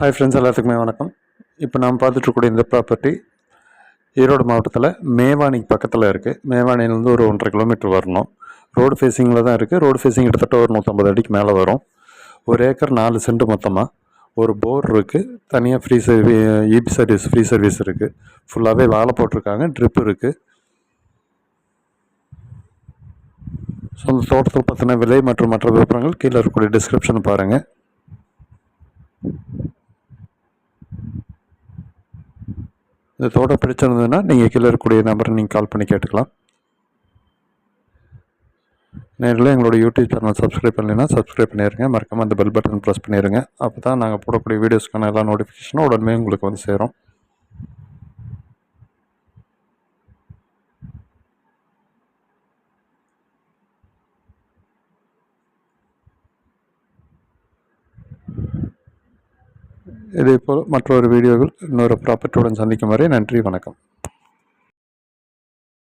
Hi friends எல்லாத்துக்குமே வணக்கம். இப்போ நாம் பார்த்துட்ருக்கூடிய இந்த ப்ராப்பர்ட்டி ஈரோடு மாவட்டத்தில் மேவானிக்கு பக்கத்தில் இருக்குது மேவானிலேருந்து ஒரு ஒன்றரை கிலோமீட்டர் வரணும். ரோடு ஃபேஸிங்கில் தான் இருக்குது ரோடு ஃபேஸிங் கிட்டத்தட்ட ஒரு நூற்றம்பது அடிக்கு மேலே வரும். ஒரு ஏக்கர் நாலு சென்ட் மொத்தமாக ஒரு போர் இருக்குது தனியாக free service EB service free service இருக்குது ஃபுல்லாகவே வாழை போட்டிருக்காங்க. ட்ரிப் இருக்குது ஸோ அந்த தோட்டத்தில் பார்த்தினா விலை மற்றும் மற்ற விவரங்கள் கீழே இருக்கக்கூடிய டிஸ்கிரிப்ஷன் பாருங்கள் இந்த தோட்டம் பிடிச்சிருந்ததுன்னா நீங்கள் கீழே இருக்கக்கூடிய நம்பரை நீங்கள் கால் பண்ணி கேட்டுக்கலாம். நேரில் எங்களோட யூடியூப் சேனல் சப்ஸ்கிரைப் பண்ணலைன்னா சப்ஸ்கிரைப் பண்ணிடுங்க மறக்காமல் அந்த பெல் பட்டன் ப்ரெஸ் பண்ணிடுங்க அப்போ தான் நாங்கள் போடக்கூடிய வீடியோஸ்க்கான எல்லா நோட்டிஃபிகேஷனும் உடனே உங்களுக்கு வந்து சேரும். இதேபோல் மற்றொரு வீடியோவில் இன்னொரு ப்ராப்பர்ட்டியுடன் சந்திக்கும் வரை நன்றி வணக்கம்.